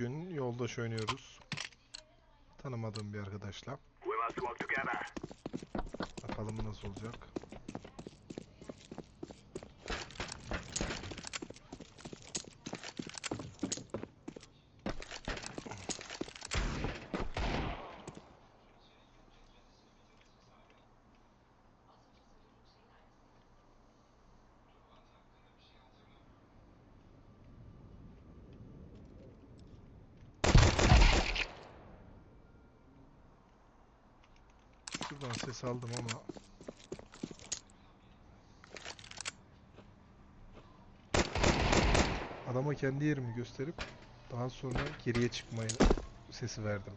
Bugün yoldaş oynuyoruz. Tanımadığım bir arkadaşla. Bakalım nasıl olacak. Şuradan ses aldım ama adama kendi yerimi gösterip daha sonra geriye çıkmayı sesi verdim.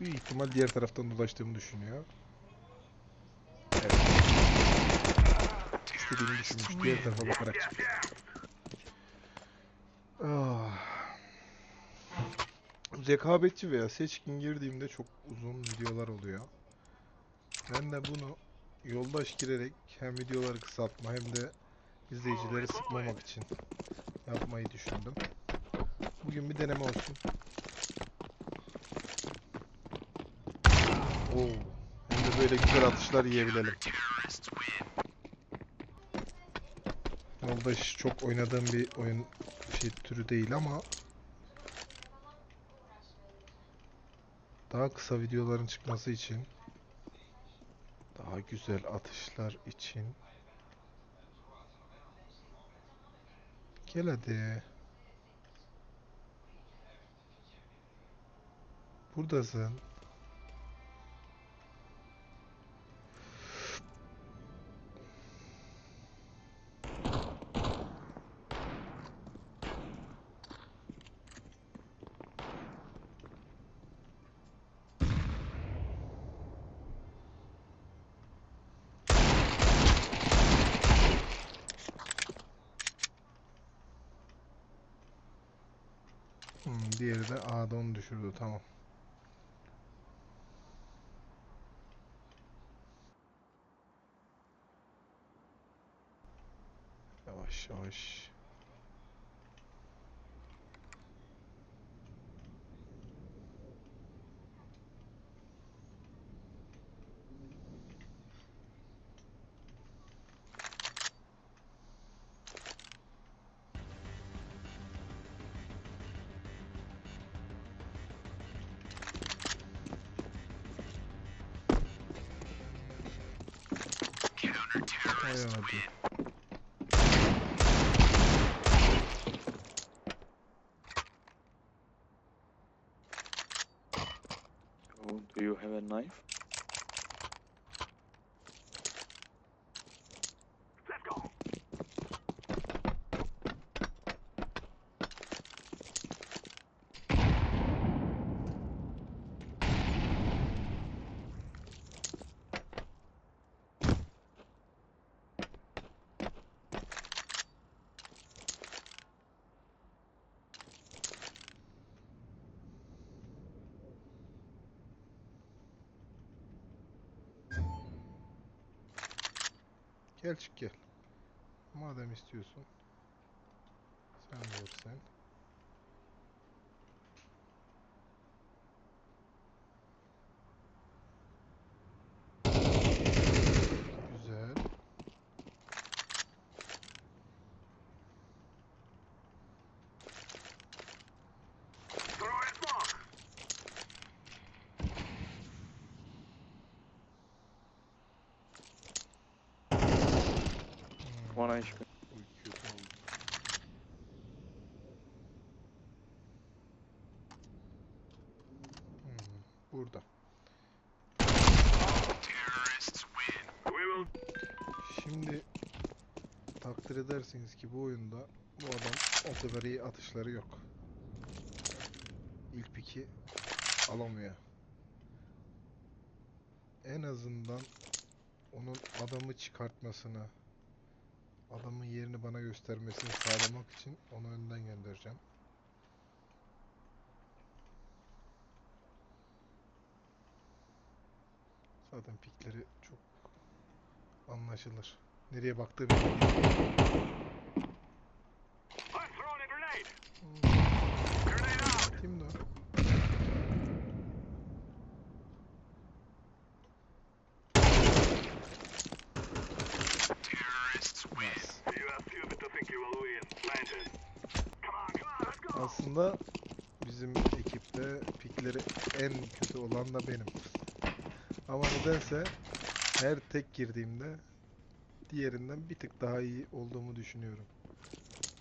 Büyük ihtimal diğer taraftan dolaştığımı düşünüyor. Evet. İstediğimi düşünmüş. Diğer tarafa bakarak çıktı. Ah. Rekabetçi veya seçkin girdiğimde çok uzun videolar oluyor. Ben de bunu yoldaş girerek hem videoları kısaltma hem de izleyicileri sıkmamak için yapmayı düşündüm. Bugün bir deneme olsun. Oo. Hem de böyle güzel atışlar yiyebilelim. Yoldaş çok oynadığım bir oyun şey türü değil ama daha kısa videoların çıkması için güzel atışlar için Gel. Buradasın. Diğeri de A'da onu düşürdü tamam. Yavaş yavaş. Oh, do you have a knife? Gel çık gel. Madem istiyorsun. Sen versen. Güzel. Hmm, burada. Şimdi takdir edersiniz ki bu oyunda bu adam o kadar iyi atışları yok. İlk piki alamıyor. En azından onun adamı çıkartmasını, adamın yerini bana göstermesini sağlamak için onu önden göndereceğim. Zaten pikleri çok anlaşılır. Nereye I'm throwing a grenade. Grenade out. Kim de aslında bizim ekipte pikleri en kötü olan da benim. Ama nedense her tek girdiğimde diğerinden bir tık daha iyi olduğumu düşünüyorum.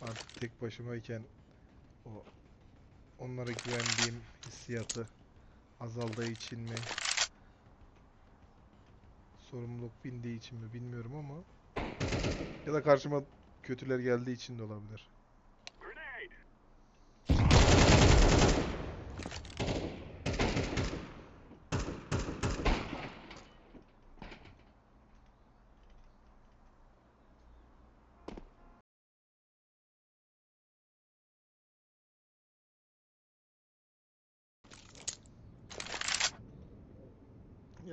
Artık tek başımayken o onlara güvendiğim hissiyatı azaldığı için mi sorumluluk bindiği için mi bilmiyorum ama ya da karşıma kötüler geldiği için de olabilir. Grenade!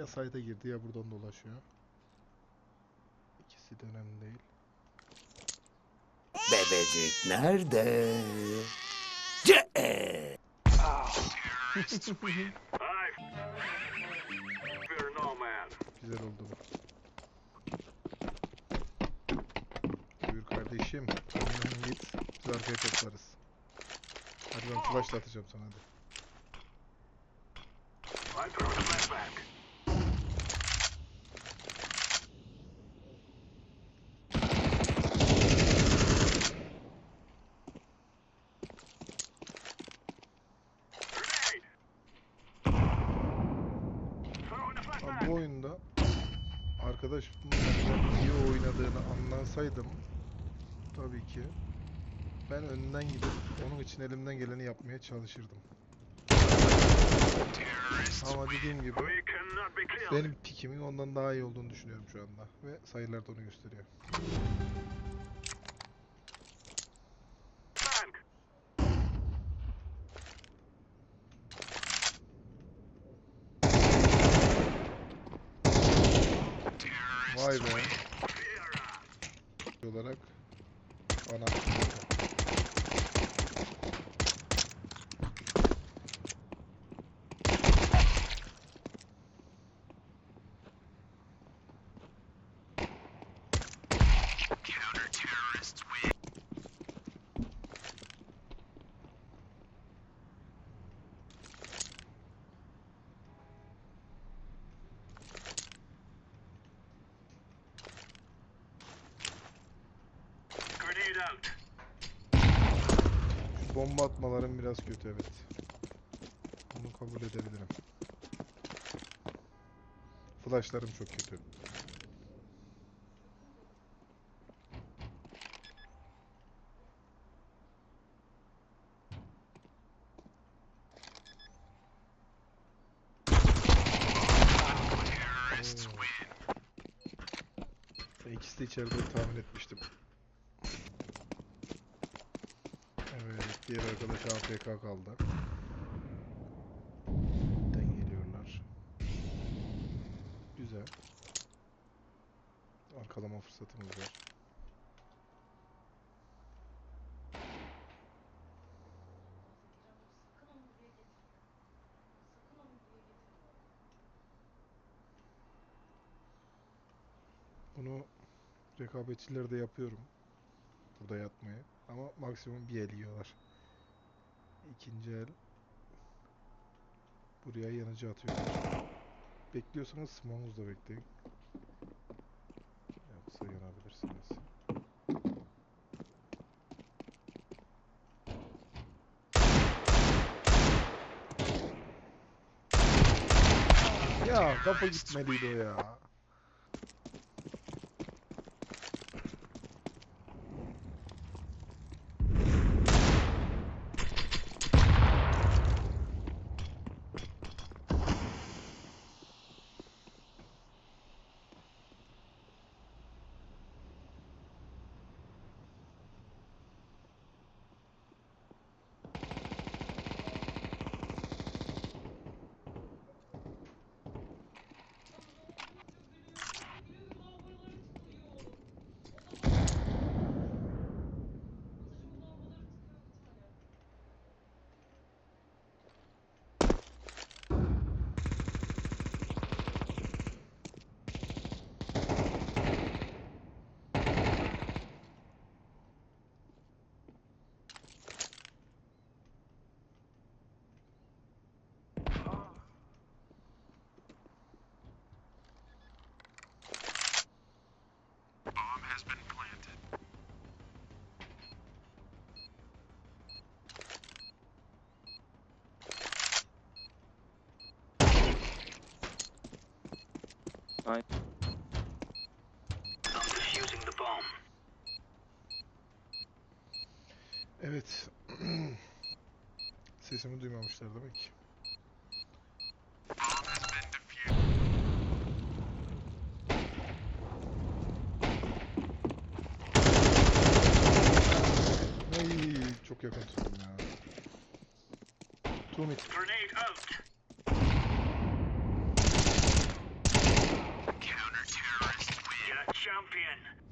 Ya sayda girdi ya buradan dolaşıyor. İkisi de önemli değil. Bebecik nerede? Ce man. Güzel oldu bu. Buyur kardeşim. Git. Biz arkaya toplarız. Hadi ben flash atacağım sana hadi. Arkadaş benden iyi oynadığını anlasaydım tabii ki ben önden gidip onun için elimden geleni yapmaya çalışırdım. Ama dediğim gibi benim pikimin ondan daha iyi olduğunu düşünüyorum şu anda ve sayılar da onu gösteriyor. Vay be. Olarak ana Grenade out. Şu bomba atmalarım biraz kötü evet. Bunu kabul edebilirim. Flashlarım çok kötü. İkisi de içeride tahmin etmiştim. Evet, diğer arkadaş AFK kaldı. Den geliyorlar. Güzel. Arkalama fırsatımız var. Bunu rekabetçilerde yapıyorum. Burada yatmayı. Ama maksimum bir el yiyorlar. İkinci el buraya yanıcı atıyorlar. Bekliyorsanız smoke'unuzda bekleyin. Yoksa yanabilirsiniz. Ya kafa gitmeliydi o ya. I'm defusing the bomb. Evet. Sesimi duymamışlar demek ki. Ay, çok yakın tuttum ya. Two mid. Grenade out. champion.